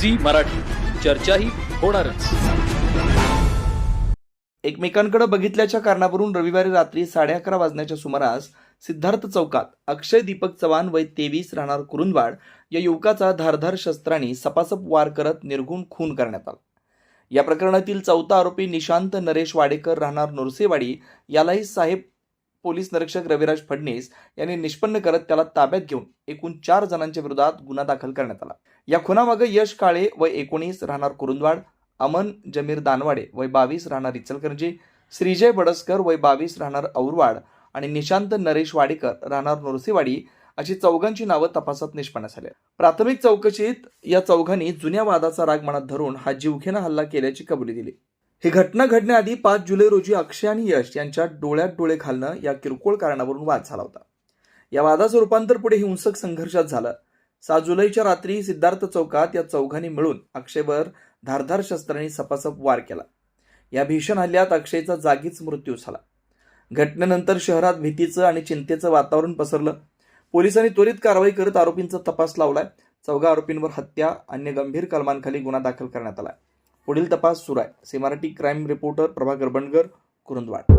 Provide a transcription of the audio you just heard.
Zee Marathi. चर्चाही होणारच. एकमेकांकडे बघितल्याच्या कारणावरून रविवारी रात्री साडे अकरा वाजण्याच्या सुमारास सिद्धार्थ चौकात अक्षय दीपक चव्हाण वय तेवीस राहणार कुरुंदवाड या युवकाचा धारधार शस्त्रांनी सपासप वार करत निर्गुण खून करण्यात आला. या प्रकरणातील चौथा आरोपी निशांत नरेश वाडेकर राहणार नुरसेवाडी यालाही साहेब पोलीस निरीक्षक रविराज फडणीस यांनी निष्पन्न करत त्याला ताब्यात घेऊन एकूण चार जणांच्या विरोधात गुन्हा दाखल करण्यात आला. या खुनामागे यश काळे व एकोणीस राहणार कुरुंदवाड अमन जमीर दानवाडे वय बावीस राहणार इचलकरंजी श्रीजय बडसकर वय बावीस राहणार औरवाड आणि निशांत नरेश वाडेकर राहणार नरसेवाडी अशी चौघांची नावं तपासात निष्पन्न झाली. प्राथमिक चौकशीत या चौघांनी जुन्या वादाचा राग मनात धरून हा जीवघेणा हल्ला केल्याची कबुली दिली. ही घटना घडण्याआधी पाच जुलै रोजी अक्षय आणि यश यांच्या डोळ्यात डोळे घालणं या किरकोळ कारणावरून वाद झाला होता. या वादाचं रूपांतर पुढे हिंसक संघर्षात झालं. सात जुलैच्या रात्री सिद्धार्थ चौकात या चौघांनी मिळून अक्षयवर धारधार शस्त्रांनी सपासप वार केला. या भीषण हल्ल्यात अक्षयचा जागीच मृत्यू झाला. घटनेनंतर शहरात भीतीचं आणि चिंतेचं वातावरण पसरलं. पोलिसांनी त्वरित कारवाई करत आरोपींचा तपास लावलाय. चौघा आरोपींवर हत्या अन्य गंभीर कलमांखाली गुन्हा दाखल करण्यात आला पुढील तपास सुरू आहे. C Marathi crime reporter Prabhakar Bandgar Kurundwad.